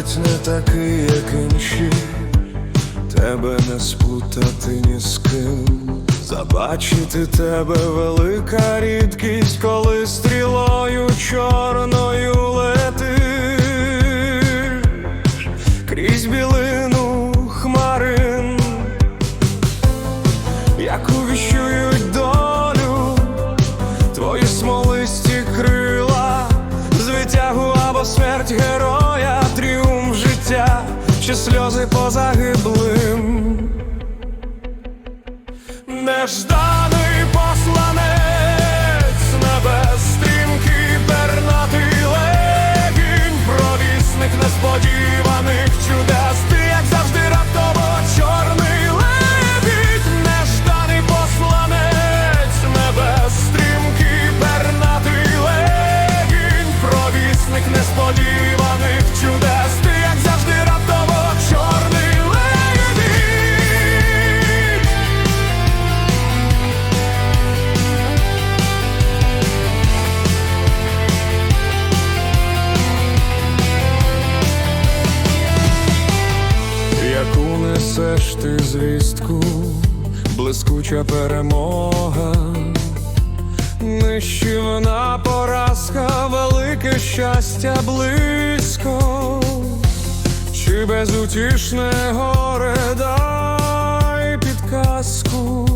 геть не такий, як інші, тебе не спутати ні з ким. Забачити тебе велика рідкість, коли стрілою чорною летиш крізь білину хмарин, як увіщують долю, твої смолисті крила, звитягу або смерть чи сльози по загиблим. Нежданий яку несеш ти звістку, блискуча перемога, нищівна поразка, велике щастя близько, чи безутішне горе дай підказку.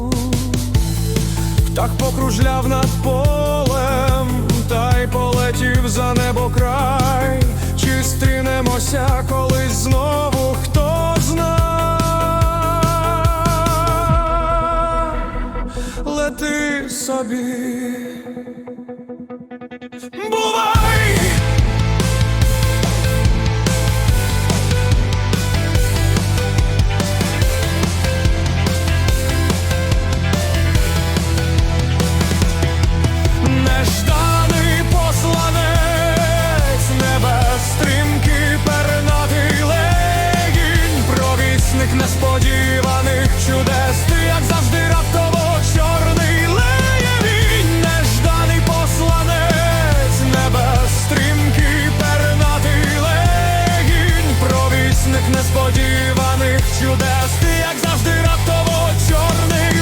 Так покружляв над полем, та й полетів за небо край, чи стрінемося колись знову, собі. Бувай! Нежданий посланець небес, стрімкий пернатий легінь, несподіваних чудес, несподіваних чудес, ти як завжди раптово чорний.